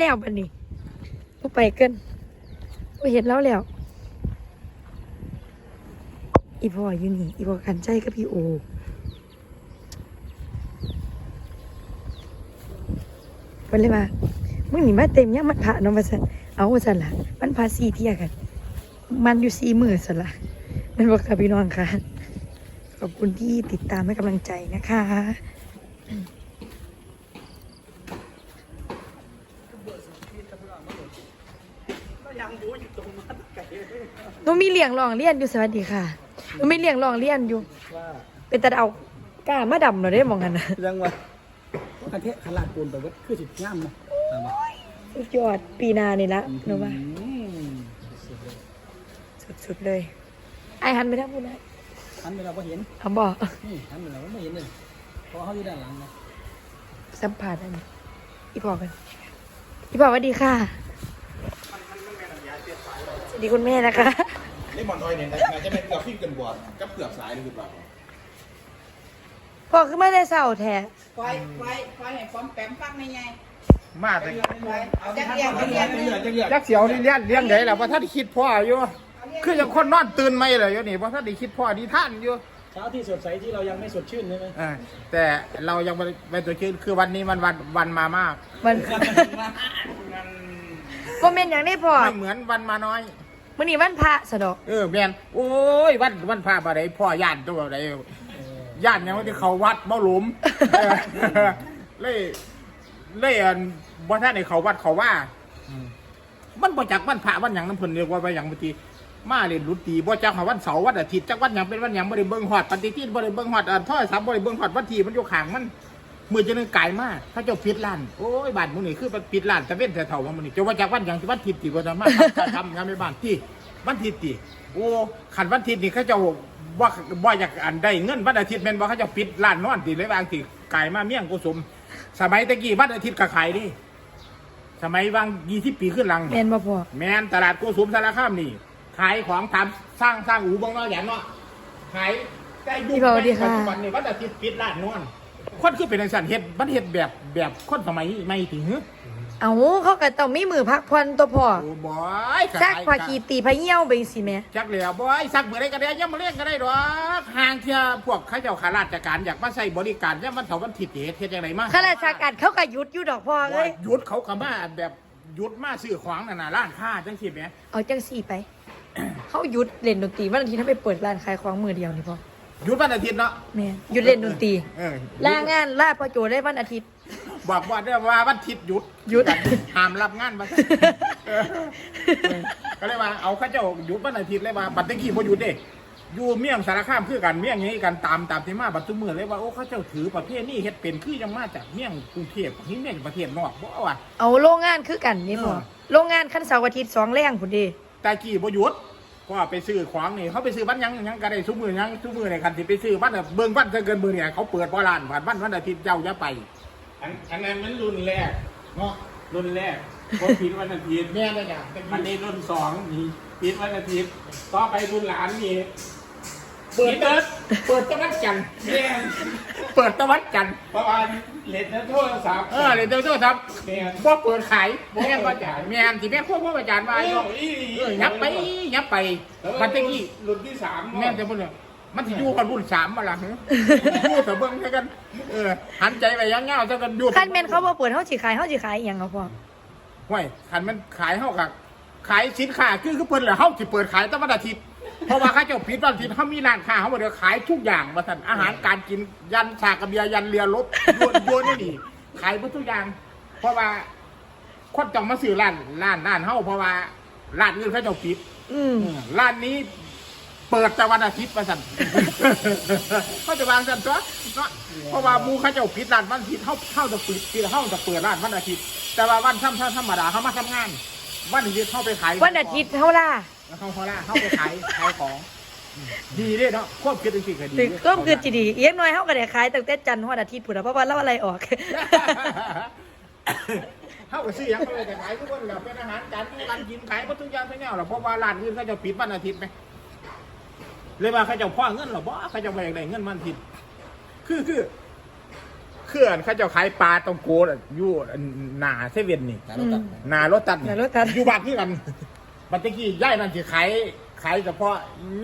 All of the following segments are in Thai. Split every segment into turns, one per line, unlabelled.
แล้วบัดนี้บ่ไปเกินบ่เห็นแล้วแล้ว อีพออยู่นี่ อีพอกันใจกับพี่โอเพิ่นเลยว่ามึงนี่มาเต็มยังมันพระเนาะว่าซั่นเอาวาชนล่ะมันพาสี่เที่ยกัน มันอยู่สี่มือซั่นละมันบ่ค่ะพี่น้องค่ะ ขอบคุณที่ติดตามให้กำลังใจนะคะ หนูมีเลี้ยงรองเรียนอยู่สวัสดีค่ะหนูมีเลี้ยงรองเรียนอยู่
ว่า
เป็นตาเอากล้ามาดำเราได้มองกันนะ
ยังว่าประเทศขลาดปูนไปวัดคือสิย่ำนะเอามา
สุดยอดปีหนานี่ละหนูว่า
อืม
สุดๆเลย ไอหันไปทางพูดนะ
ทันไปเราก็เห็น
เอาบอก
นี่ทันไปเราก็ไม่เห็นเลยเพราะเขาอยู่ด้านหลังนะ
สัมผัสอันนี้อีพอกันอีพอสวัสดีค่ะ สวัสดีคุณแม่นะคะ
นี่มอนออยเนี่ยนะจะเป็นเกือบฟิ้งกันบอดกับเกือบสายเลยหรือเปล่า
พ่อขึ้นมาได้เศร้าแท้
ไฟไฟไฟให้ป้อมแปมฟังไม่ไง
มาแต่
ไฟจักเรียนเรียน
จะเหลือจะเหลือ
จักเสียวนี่เลี้ยงเลี้ยงไหนล่ะว่าท่านคิดพ่ออยู่ คือยังคนนอนตื่นไม่เลยอยู่นี่ว่าท่านได้คิดพ่อดีท่านอยู่
เช้าที่สดใสที่เรายังไม่สดชื่นใช่ไหม
เออแต่เรายังไม่ไม่ตัวคิดคือวันนี้มันวันวันมามาก
มัน ก็เมนอย่างนี้พ่อ
ไม่เหมือนวันมาน้อย
มื่อนี้วันพระสะดอก
เออแมนโอ้ยวันวันพาอะไรพ่อย่านตัวอะไรย่านยังไม่ได้เขาวัดบ่หลุมเออเล่เล่อันบ่ท่านในเขาวัดเขาว่ามันบ่จักวันพระวันหยังน้ำเพิ่นเรียกว่าไปหยังบางทีมาเรียนรุตรีบ่จักหาวันเสาร์วันอาทิตย์จักวันหยังเป็นวันหยังบ่ได้เบิ่งฮอดปฏิทินบ่ได้เบิ่งฮอดเอ่อโทรศัพท์บ่ได้เบิ่งฮอดวันที่มันอยู่ข้างมัน มือจะนึงไกลมากถ้าเจ้าปิดร้าน โอ้ยบ้านมื้อนี้คือมันปิดร้านแต่เว้นแต่เฒ่าว่ามื้อนี้จะว่าจักวันหยังสิวันอาทิตย์ติบ่ได้มาทำทำงานในบ้านที่วันอาทิตย์ติโอ้คันวันอาทิตย์นี่เขาเจ้าบ่บ่อยากอันได้เงินวันอาทิตย์แม่นบ่เขาเจ้าปิดร้านนอนติเลยบางทีไกลมาเมี่ยงกุสมสมัยตะกี้วันอาทิตย์ก็ขายดิสมัยวาง20ปีขึ้นหลัง
แมนบ่พ่อ
แมนตลาดโกสุมสารคามนี่ขายของทำสร้างสร้างอูบงน้อยหยันเนาะขายได้ยุ
พี่บอกดีค่ะ
ปัจจุบันนี่วันอาทิตย์ปิดร้านนวล คนคือเป็นจังสันเฮ็ดมันเฮ็ดแบบแบบคนสมัยไม่ถึงฮึ
เอาเขาก็ต้องมีมือพักผ่อนตัวพ่อ
โอ้บอยขย
ซักผ้าขีตีผ้าเหี่ยวไปสิแม่
จักเหลียวบอยสักเมื่อไรก็ได้ยังมาเล่นก็ได้ดอกห่างเที่ยพวกเข้าเจ้าข้าราชการอยากมาใช้บริการเนี่ยมันเถาวันทิศเฮ็ดเฮ็ดจังไดมา
ข้าราชการเขาก็หยุดอยู่ดอกพ่อเอ้ย
หยุดเขาก็มาแบบหยุดมาซื้อของนั่นน่ะร้านค้าจังซี่แหม
เอาจังสี่ไป เขาหยุดเล่นดนตรีวันอาทิตย์ถ้าไปเปิดร้านขายของมือเดียวนี่พ่อ
หยุดวันอาทิตย์เนาะ
แม่นหยุดเล่นดนตรี
เออ
ลางานลาพ่อโจได้วันอาทิตย์
บอกว่าได้ว่าวันอาทิตย์หยุด
หยุด
ห้ามรับงานมาก็เลยว่าเอาเข้าเจ้าหยุดวันอาทิตย์เลยว่าบัตรตะกี้พอหยุดเด้อยู่เมี่ยงสารคามคือกันเมี่ยงนี้กันตามตามที่มาบัตรทุกมือเลยว่าโอ้เข้าเจ้าถือประเภทนี้เฮ็ดเป็นคือยังมาจากเมี่ยงกรุงเทพนี่เมี่ยงประเทศนอกบ่ว่า
เอาโรงงานคือกันนี่พ่อ
เออ
โรงงานขั้นเสาร์อาทิตย์สองแรงพุ่นเดี
ตะกี้พอหยุด ก็ไปซื้อของนี่เขาไปซื้อวันหยังหยังก็ได้ทุกมือหยังทุกมือในคันที่ไปซื้อวันน่ะเบิ่งวันจะเกินมือเนี่ยเขาเปิดบ่ร้านผ่านวันวันอาทิตย์เจ้าอย่าไป
อันอันนั้นมันรุ่นแรกเนาะรุ่นแรกผมผิดวันอาทิตย์
แม่ได้จ้ะ
มันนี้รุ่นสองนี่ผิดวันอาทิตย์ต่อไปรุ่นหลานนี่
เปิดเปิดเปิดตะวันจันทร์
เนี่ย
เปิดตะวันจันทร์
เพราะว่า เล่นโทรศัพท์
เออเดี๋ยวเดี๋ยวครับ
เนี่ย
บ่เปิดขายแม่นก็จ่ายแม่นที่แม่ควบพ่ออาจารย์ว่า
โอ้
อยู่
ย
เออยับไปยับไปมันตะกี้
รุ่นที่สาม
แม่นจะพูดเลยมันสิอยู่กันรุ่นสามมาละหึอยู่แต่เบิ่งซะกันเออหันใจไปยังเงาซะกันอยู่
ขั้นแม่นเขาบ่เปิดเขาสิขายเขาสิขายอหย่างเอาพ่อ
ห้วยคันมันขายเฮากับขายสินค้าคือคือเพิ่นแหละเฮาสิเปิดขายแตั้งวันอาทิตย์ เพราะว่าเขาเจ้าผิดวันอาทิตย์เขามีร้านค้าเขาบ่ได้ขายทุกอย่างว่าซั่นอาหารการกินยันชากระเบียยันเรือรบโยนโยนนี่นี่ขายหมดทุกอย่าง เพราะว่าคนต้องมาซื้อร้านร้านร้านเฮาเพราะว่าร้านอื่นเขาเจ้าปิด
อืม
ร้านนี้ เปิดแต่วันอาทิตย์ประสันเขาจะวางสันตัวเนาะเพราะว่าหมูเขาเจะปิดร้านวันอาทิตย์เขาเข้าจะปิดปิดเขาจะเปิดร้านวันอาทิตย์ แต่ว่าวันธรรมธรรมดาเขามาทำงาน วันอาทิตย์เขาไปขาย
วันอาทิตย์เท่าล่ะ
แล้วเขาเขาละเขาไปขายขายของอืมดีเด้เนาะควบคิดจริงๆก็ดี
ถึงก็คือจีดีเอียงน้อยเขาก็ได้ขายตั้งแต่จันทร์ฮอดอาทิตย์พุ่นน่ะเพราะว่าเราอะไรออก
เขาก็ซื้อหยังเขาเลยแต่ขายทุกคนแหละเป็นอาหารการกินการกินขายหมดทุกอย่างทุกอย่างแหละเพราะว่าร้านอื่นเขาจะปิดวันอาทิตย์ไหมเลยว่าเขาจะพ่อเงินเหรอบ่เขาจะไปได้เงินวันอาทิตย์คือคือเคลื่อนเขาเจ้าขายปลาตรงโกดอยู่หนาเซเว่นนี่
ตามรถตัด
หนารถตัด
หน้ารถตัด
อยู่บ้านที่กัน บัตรกี้ย่ายนั่นสิขายขายเฉพาะ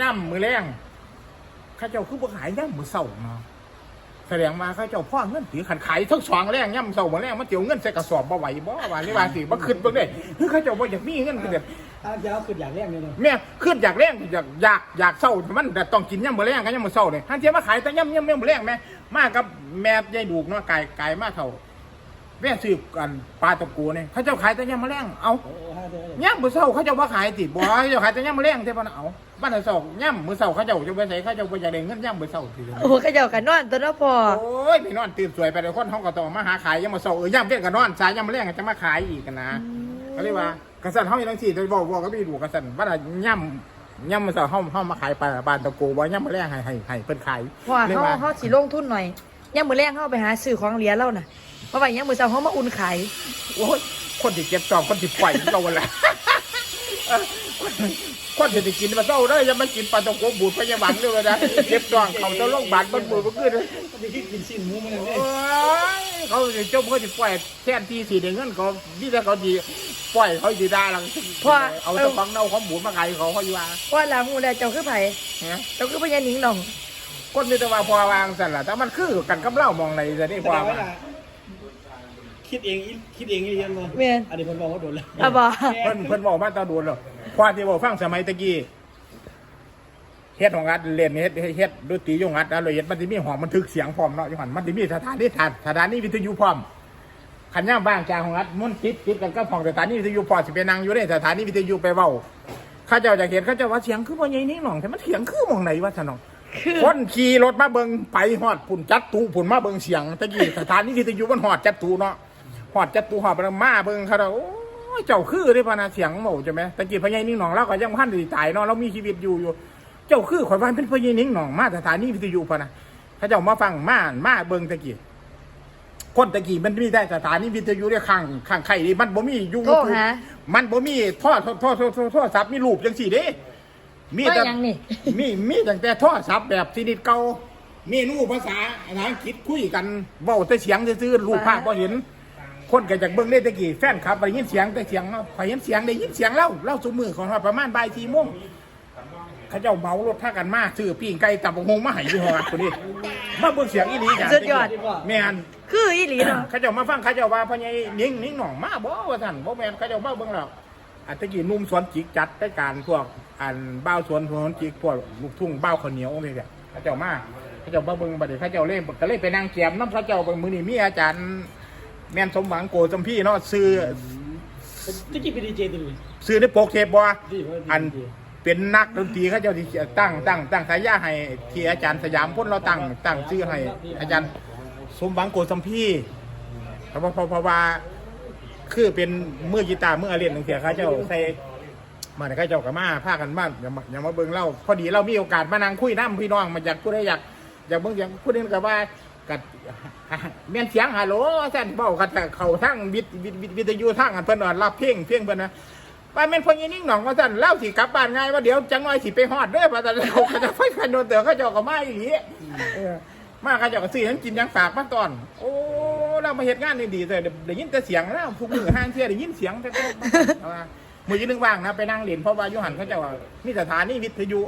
ย่ำมือแรงเข้าเจ้าคือบ่ขายย่ำมือเศร้าเนาะแสดงมาเข้าเจ้าพ่อเงินถือขันขายทั้งสองแรงย่ำเศร้ามือแรงมันเจียวเงินใส่กระสอบบ่ไหวบ่ว่านี่ว่าสิบ่ขึ้นเบิ่งได้คือเข้าเจ้าบ่อยากมีเงินคือเด็ด
ถ้าจะเอาขึ้นอย่างแรกเลยเนาะ
แม่ขึ้นอยากแรงอยากอยากอยากเศร้ามันแต่ต้องกินย่ำมือแรงกันย่ำมือเศร้าเนี่ยท่านเทียมาขายแต่ย่ำย่ำย่ำมือแรงแม่มากับแม่ยายดูกเนาะไก่ไก่มาเท่า แม่ซื้อกันปลาตะกูเนี่ยเขาเจ้าขายแต่ย่ำมือแรงเอา
โอ้ห้าเดือน
ย่ำมือเศร้าเขาเจ้าว่าขายติบ่เขาเจ้าขายแต่ย่ำมือแรงเท่านั้นเอาบ้านเศร้าย่ำมือเศร้าเขาเจ้าจะไปใส่เขาเจ้าไปอยากได้เงินย่ำมือเศร้าทีเดียว
โอ้ก็เจ้ากันนอนตัวเนาะพ่อ
โอ้ยไปนอนตื่นสวยไปเลยคนห้องก็ต้องมาหาขายย่ำมือเศร้าเออย่ำเพี้ยนกันนอนสายย่ำมือแรงจะมาขายอีกกันนะก็เรียกว่ากษัตริย์เฮาอย่างนั้นสิจะบอกบอกก็ไม่ดูกษัตริย์ว่าย่ำย่ำมาเสาเฮาเฮามาขายปลาปลาตะโกว่าย่ำมาแรงให้ให้ให้เพิ่นขาย
เพราะว่า
เรียก
เขา
ว่า
เขาสิลงทุนหน่อยย่ามมือแรงเขาไปหาซื้อของเหลียแล้วน่ะเพ ราะว่าย่ามมือเช้าเขามาอุ่นขาย
โอ้ยคนที่เก็บจองคนที่ปล่อยเราแหละเออคนที่กินมาเศร้าได้ยังไม่กินปลาตะโกบูดพยาบาลเลยนะเก็บจองเขาจะโรงพยาบาลมันบูดมันขึ้นเลย
ก็ไปกินชิ้นหมูมันเลย
โอ้ยเขาจะจมเขาจะปล่อยแทนที่สีเด้เงินเขาที่แต่เขาดีปล่อยเขาดีได้หลังเอาเจ้าของเน่าของบูดมาขายเขาเขาอยู่ว่า
เพราะว่าลามูแลเจ้าคือไผ
เนี่ย
เจ้าคือพญาหนิงหน่อง
คนมีแต่ว่าพอวางสั่นล่ะแต่มันคือกันกับเล่ามองในจะได้
แส
พอ
ดง
ว่า
ว่า คิดเองคิดเองเยอะเลย
แม่น
อันนี้ผมบอกว่าโดนแล้ว
อะบ่
เพิ่นเพิ่นบอกมาตาโดนแล้วความที่บอกฟังสมัยตะกี้เฮ็ดของอัดเล่นเฮ็ดเฮ็ดดนตรียงอัดอะไรเฮ็ดมันสิมีห้องบันทึกเสียงพร้อมเนาะอยู่หั่นมันสิมีสถานีทันสถานีวิทยุพร้อมคันย่ามบ้างจากของอัดมันติดติดกันกับห้องสถานีวิทยุพอสิไปนั่งอยู่ในสถานีวิทยุไปเว้าเขาเจ้าจะเห็นเขาเจ้าว่าเสียงคือบ่ใหญ่นิ่งหน่องแต่มันเสียงคือหมองไหนวะซะน้องคนขี่รถมาเบิงไปหอดผุนจัดตูผุนมาเบิงเสียงตะกี้สถานีวิทยุมันหอดจัดตูเนาะ หอดจัดตูหอดไปแล้วมาเบิงเขาแล้วโอ้ยเจ้าคือได้พะนะเสียงหมูใช่ไหมตะกี้พญานิ่งหนองเราก็ยังพันดีตายเนาะเรามีชีวิตอยู่อยู่ เจ้าคือข่อยว่าเป็นพญานิ่งหนองมาสถานีวิทยุพะนะเขาเจ้ามาฟังมามาเบิงตะกี้คนตะกี้มันมีได้สถานีวิทยุเนี่ยข้างข้างไข่นี่มันบ่มีอยู่
โทรหา
มันบ่มีท่อท่อท่อท่อท่อท่อศัพท์มีรูปจังสี่เด้มี
ว่า
แต่
หยังนี่
มีมีตั้งแต่โทรศัพท์แบบชนิดเก่าเมนูภาษาอังกฤษคุยกันเว้าแต่เสียงซื่อๆรูปภาพบ่เห็น คนก็จากเบิ่งได้ตะกี้แฟนคลับได้ยินเสียงแต่เสียงเนาะพอเห็นเสียงได้ยินเสียงเล่าเล่าสุมือของเราประมาณบ่าย4โมงเขาเจ้าเมารถพากันมาซื้อปิ้งไก่ตับกหงมาให้อยู่ฮอดคนนี้มาเบิ่งเสียงอีหลีจ้ะ
สุดยอด
แม่น
คืออีหลีเนาะ
เขาเจ้ามาฟังเขาเจ้าว่าพ่อใหญ่นิ่งนิ่งหน่องมาบ่ว่าท่านบ่แม่นเขาเจ้ามาเบิ่งแล้วอันตะกี้หนุ่มสวนจิกจัดรายการพวกอันบ้าวสวนสวนจิกพวกลูกทุ่งบ้าวข้าวเหนียวนี่แหละเขาเจ้ามาเขาเจ้ามาเบิ่งบัดนี้เขาเจ้าเล่นก็เลยไปนั่งเกียมน้ำเขาเจ้าเบิ่งมื้อนี้มีอาจารย์ แม่นสมหวังโกสมพี่เนาะซื้อ
ตะกี้เป็นดีเจตัวนี้
ซื้อในโปกเทปบ่
ดีว่าดี
อันเป็นนักดนตรีเขาเจ้าที่ตั้งตั้งตั้งฉายาให้ที่อาจารย์สยามพ้นเราตั้งตั้งชื่อให้ อาจารย์สมหวังโกสมพี่เพราะว่าเพราะเพราะว่าคือเป็นมือกีตาร์มืออาเรียนหนึ่งเสียเขาเจ้าใส่มาเนี่ยเขาเจ้ากับมาพากันมาอย่ามาอย่ามาเบิ่งเล่าพอดีเรามีโอกาสมานั่งคุยน้ำพี่น้องมาอยากพูดได้อยากอยากเบิ่งอยากพูดเรื่องกับว่า กัดเมียนเสียงฮัลโหลแซนเบ้ากันแต่เขาทั้งวิทวิทวิทวิทยุทั้งอันเพิ่นว่ารับเพลงเพลงเพิ่นนะว่าแม่นพอยีนิ่งหนองว่าสั่นเล่าสิกลับบ้านง่ายว่าเดี๋ยวจังน้อยสิไปฮอดเด้อว่าแต่เขาก็จะไฟกันโดนเตือเขาเจ้าก็มาอีหลีเออมาเขาเจ้าก็ซื้อให้กินยังฝากมาตอน โอ้เรามาเฮ็ดงานนี่ดีเลยได้ยินแต่เสียงแล้วทุกมือห้างเที่ยได้ยินเสียงแต่แต่แต่ว่ามือยืนนึงว่างนะไปนั่งเรียนเพราะว่าอยุหันเขาเจ้าว่ามีสถานีวิทยุ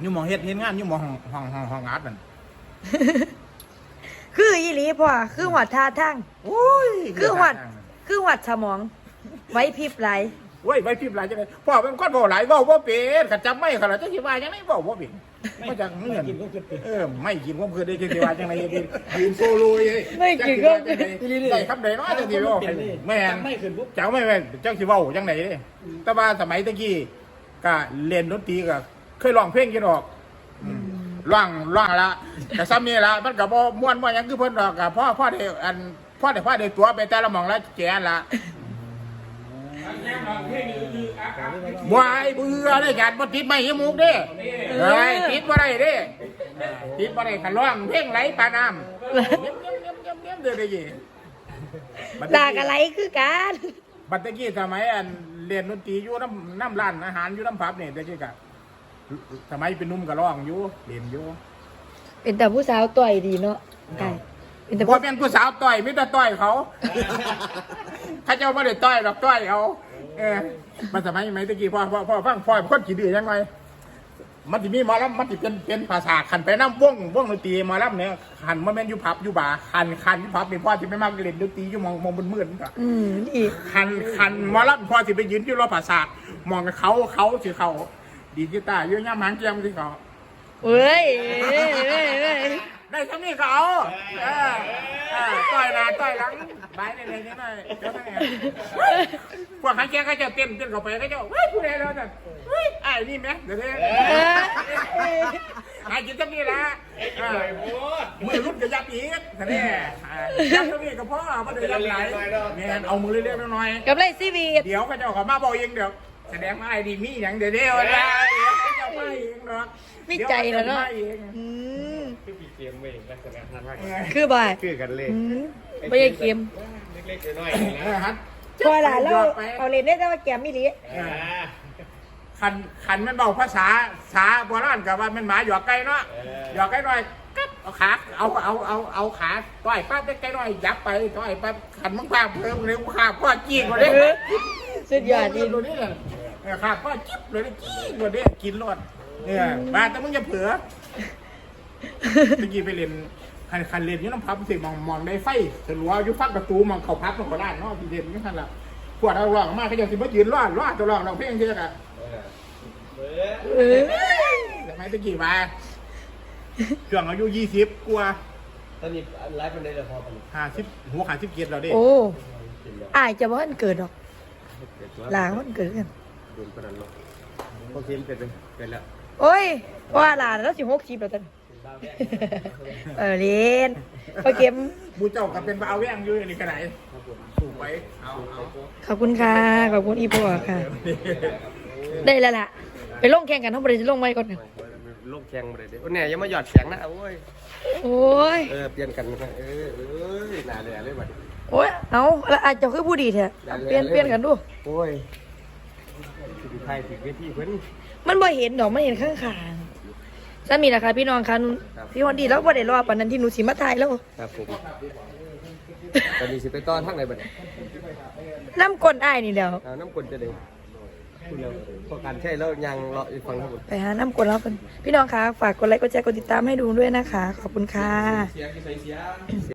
อยู่หมองเฮ็ดเฮ็ดงานอยู่หมองห้องห้องห้องห้องอัดนั่น
คืออีหลีพ่อคือหัวท่าทาง
โอ้ย
คือหัดคือหัดสมอง ไว้พริบไหล
เว้ยไว้พิมพ์หลายจังได๋พ่อเป็นคนเว้าหลายเว้าบ่เป็นก็จำไม่ขนาดจังสิว่าจังได๋เว้าบ่เป็นมาจากเงื่อน
กินก็คือเป็น
เออไม่กินความคือได้จังสิว่าจังได๋ยืนยืนโซโล่เอ้ย
ไม่กินก็
จังสิว่าจังใดได้คำใดเนาะจังสิเว้าแม่น
ไม่ขึ้นปุ๊บ
เจ้าไม่แม่นเจ้าสิเว้าจังไดเด้แต่ว่าสมัยตะกี้ก็เล่นดนตรีก็เคยร้องเพลงอยู่ดอกอืม ร้องร้องละแต่ซ้ำนี่ละมันก็บ่ม่วนบ่หยังคือเพิ่นดอกก็พ่อพ่อได้อันพ่อได้พ่อได้ตัวไปแต่ละหม่องละแก่ละวายเบื่อเลยกันบ่ติดไม่หิมุกเด้เฮ้ยติดบ่ได้เด้ติดบ่ได้ขันร้องเพลงไหลปาน้ำเงี้ยเงี้ยเงี้ยเงี้ยเงี้ยเด้อเด้อยี่
ลากอะไรคือกัน
บัดตะกี้สมัยอันเรียนดนตรีอยู่น้ำน้ำร้านอาหารอยู่น้ำผับเนี่ยตะกี้กะ สมัยเป็นหนุ่มก็ร้องอยู่เรียนอยู่
เป็นแต่ผู้สาวต่อยดีเนาะไก่เป็นแต่
พ
พว
อกเป็นผู้สาวต่อยไม่แต่ต่อยเขาเขาเจ้าไม่ได้ต่อยหรอกต่อยเขาเออมันสมัยไหมตะกี้พ่อพ่อพ่อฟังพ่อเป็นคนขี้ดื้อยังไงมันจะมีหมอลำมันจะเป็นเป็นภาษาขันไปน้ำวงวงดนตรีหมอลำเนี่ยขันมันแม่นอยู่ผับอยู่บาร์ขันขันอยู่ผับนี่พ่อที่ไม่มากเล่นดนตรีอยู่มองมองบนมืดๆก็
อืมนี่
คันคันหมอลำพอสิไปยืนที่รถภาษาทมองเขาเขาสิเขา ดีดกีตาร์อยืนย่ำหางเกียมที่เขา
เว้ยเว้ยเว้ยเว้ย
ได้ทั้งนี้เขาเออเออต่อยหน้าต่อยหลังบายในในนี้หน่อยเจ้าทั้งไงพวกหางเกียก็จะเต้นเต้นเข้าไปก็จะเฮ้ยผู้ใดเราเนี่ยเฮ้ยไอ้นี่ไหมเดี๋ยวนี้หายกินทั้งนี้ละเออมือรุ่นก็ยับอีกแต่เนี่ยยับทั้งนี้ก็พอไม่ได้ยับไหลเนี่ยเอามือเล็กๆน้อยๆ
กับไรซีวีด
เดี๋ยวก็จะขอมาบอกเองเดี๋ยว แสดงว่าไอ้ดีมีอย่างเดี๋ยวเดี๋ยวนะเดี๋ยวเขาจะมาเองเนาะ
มีใจแล้วเนาะ
ดี๋ยวขจมเอง
อืม
คือปีเกมเองลักษณะท่านว่า
คือบ่าย
คือกันเลย
อืมไม่ใช่เค็ม
เล็กๆน้อย
เออฮัท
พอละเราเอาเลนได้แต่ว่าแกมไม่ดี
ๆอ่า
ขันขันมันเบาภาษาสาโบราณกับว่ามันหมาหยอกไก่เนาะหยอกไก่หน่อยกั๊บเอาขาเอาเอาเอาเอาขาต่อยปั๊บได้ไก่หน่อยยับไปต่อยปั๊บขันมึงพาเพิ่มเลยกูขาพ่อจี้กว่าเด้
สุดยอดดี
ดูนี่เลยเออ ขาพ่อจิ๊บเลยจี้กว่าเด้กินรอดเนี่ยมาแต่มึงอย่าเผือเมื่อกี้ไปเรียนคันคันเรียนอยี่น้ำพับสิมองมองได้ไฟจะรัวอยู่ฟักประตูมองเขาพับมันก็ได้เนาะพี่เรียนนี่คันละพวกเราลองมาเขาจะสิมายืนรอดรอดจะลองเราเพียงเท่ากัน
เออ
แต่ไม่ตะกี้มาช่วงอายุยี่สิบกว่า
ตอนนี้ไลฟ์เป็นได้เลยพอปะ
ห้าสิบหัวขาสิบเกียรเราดิ
โอ้อายจะบ่ทันเกิดหรอกหลางมันเกิดกัน
โดนประดันลงพอเกมเป็นเป็นแล้ว
โอ้ยว่าหลานแล้วสิหกสิบแล้วตันเออเล่นพอเก็ม
มูเจ้าก็เป็นเอาแว่งอยู่นี่กระไหนสูบไปเอาเอา
ขอบคุณค่ะขอบคุณอีพ่อค่ะ ได้แล้วล่ะ ไปลงแข่งกันทั้งบริษัทลงไว้ก่อนนะ
โลกแข่งมาเลยเด้เนี่ยยังมาหยอดเสียงนะโอ้ย
โอ้ย
เออเปลี่ยนกันนะเออเอ้ยน่าเลยเลยบัด
โอ้ยเอาแล้วอาจจะคือผู้ดีแท้เปลี่ยนเปลี่ยนกันดู
โอ้ย สิไทยสิเวทีเพิ่น
มันบ่เห็นดอกมันเห็นข้างขางๆสามีนะคะพี่น้องคะพี่ฮอนดีแล้วบ่ได้รอปานนั้นที่หนูสิมาถ่ายแล้ว
ครับผมตอนนี้สิไปต้อนทางไหนบัดเนี่ย
น้ำก้นอ้ายนี่แหล้ว
เอาน้ำกลจะเด้พูดแล้วพอการใช่แล้วยังรออีกฟังทั้งหมด
ไปหาน้ำก้นแล้วกันพี่น้องคะฝากกดไลค์กดแชร์กดติดตามให้ดูด้วยนะคะ ขอบคุณค่ะ